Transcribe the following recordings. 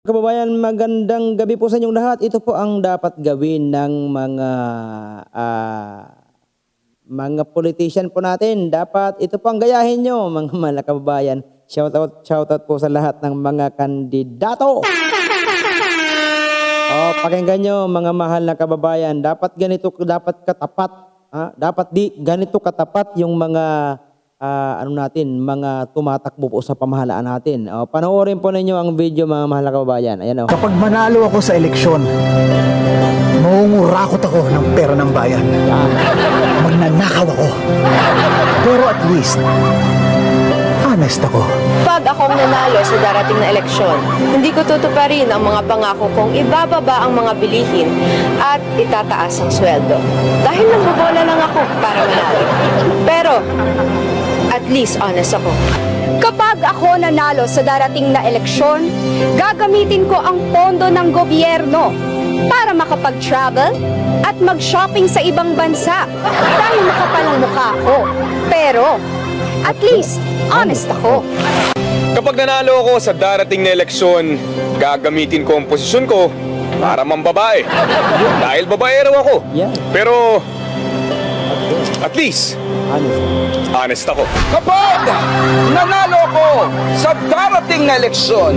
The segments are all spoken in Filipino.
Kababayan, magandang gabi po sa inyong lahat. Ito po ang dapat gawin ng mga ah, mga politician po natin. Dapat ito po ang gayahin nyo, mga mga kababayan. Shout out, shout out po sa lahat ng mga kandidato. Oh, pakinggan nyo mga mahal na kababayan. Dapat ganito, dapat katapat. ah, dapat di ganito katapat yung mga ah, ano natin, mga tumatakbo po sa pamahalaan natin. Oh, panoorin po ninyo ang video mga mahal na kababayan. Ayan oh. Kapag manalo ako sa eleksyon, mangungurakot ako ng pera ng bayan. Magnanakaw ako. Pero at least, honest ako. Pag akong nanalo sa darating na eleksyon, hindi ko tutuparin ang mga pangako kong ibababa ang mga bilihin at itataas ang sweldo. Dahil nagbobola lang ako para manalo. Pero, least honest ako. Kapag ako nanalo sa darating na eleksyon, gagamitin ko ang pondo ng gobyerno para makapag-travel at mag-shopping sa ibang bansa dahil makapal ang mukha ko. Pero, at least, honest ako. Kapag nanalo ako sa darating na eleksyon, gagamitin ko ang posisyon ko para mambabae. Dahil babae raw ako. Pero, at least, Honest. honest ako. Kapag nanalo ko sa darating na eleksyon,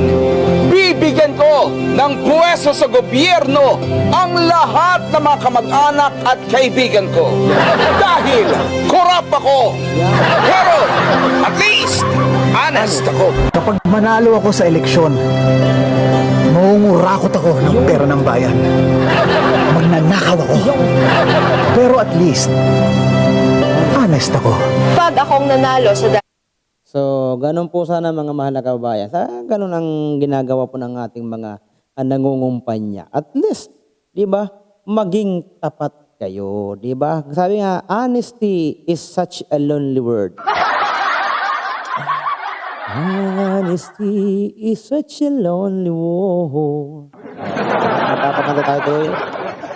bibigyan ko ng puwesto sa gobyerno ang lahat ng mga kamag-anak at kaibigan ko. Dahil korap ako. Pero at least, honest ako. Kapag manalo ako sa eleksyon, mangungurakot ako ng pera ng bayan. Magnanakaw ako. Pero at least, honest ako. Pag akong nanalo sa da- So, ganun po sana mga mahal na kababayan. Sa ganun ang ginagawa po ng ating mga nangungumpanya. At least, di ba, maging tapat kayo. Di ba? Sabi nga, honesty is such a lonely word. Honesty is such a lonely word. Napapakanta tayo tuloy.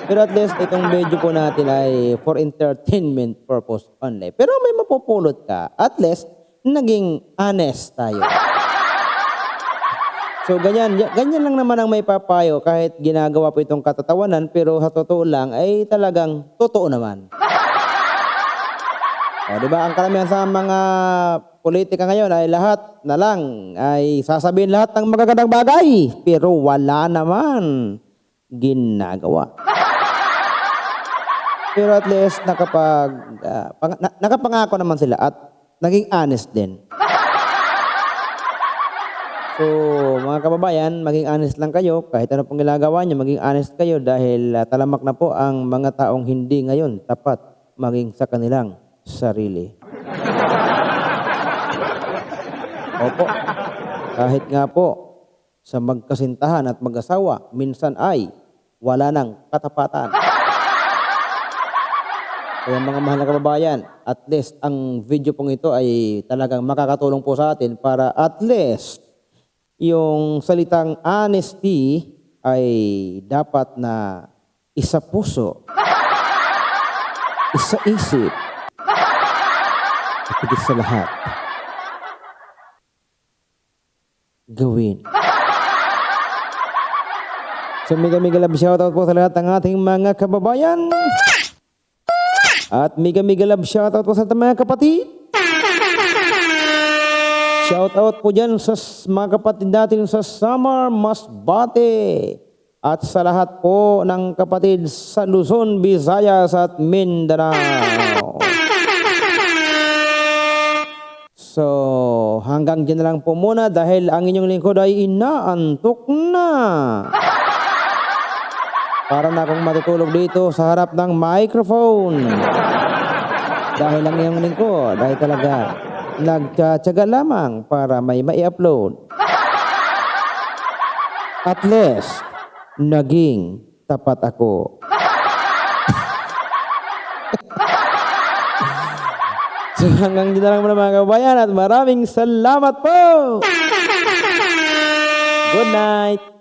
Pero at least itong video po natin ay for entertainment purpose only. Pero may mapupulot ka. At least, naging honest tayo. So ganyan, ganyan lang naman ang may papayo kahit ginagawa po itong katatawanan pero sa totoo lang ay talagang totoo naman. O, di ba? Ang karamihan sa mga politika ngayon ay lahat na lang ay sasabihin lahat ng magagandang bagay pero wala naman ginagawa. Pero at least nakapag ah, pang- na- nakapangako naman sila at naging honest din. So, mga kababayan, maging honest lang kayo. Kahit ano pong ginagawa nyo, maging honest kayo dahil ah, talamak na po ang mga taong hindi ngayon tapat maging sa kanilang sarili. Opo. Kahit nga po sa magkasintahan at mag-asawa, minsan ay wala nang katapatan. Kaya mga mahal na kababayan, at least ang video pong ito ay talagang makakatulong po sa atin para at least yung salitang honesty ay dapat na isa puso, isa isip, at sa lahat, gawin. So, mega mega love shoutout po sa lahat ng ating mga kababayan. At mega mega love shoutout po sa mga kapatid. Shoutout po dyan sa mga kapatid natin sa Samar Masbate. At sa lahat po ng kapatid sa Luzon, Visayas at Mindanao. So, hanggang dyan na lang po muna dahil ang inyong lingkod ay inaantok na. Para na akong matutulog dito sa harap ng microphone. Dahil ang iyong lingkod dahil talaga nagtsatsaga lamang para may mai-upload. At least, naging tapat ako. so hanggang dito lang muna mga kababayan at maraming salamat po! Good night!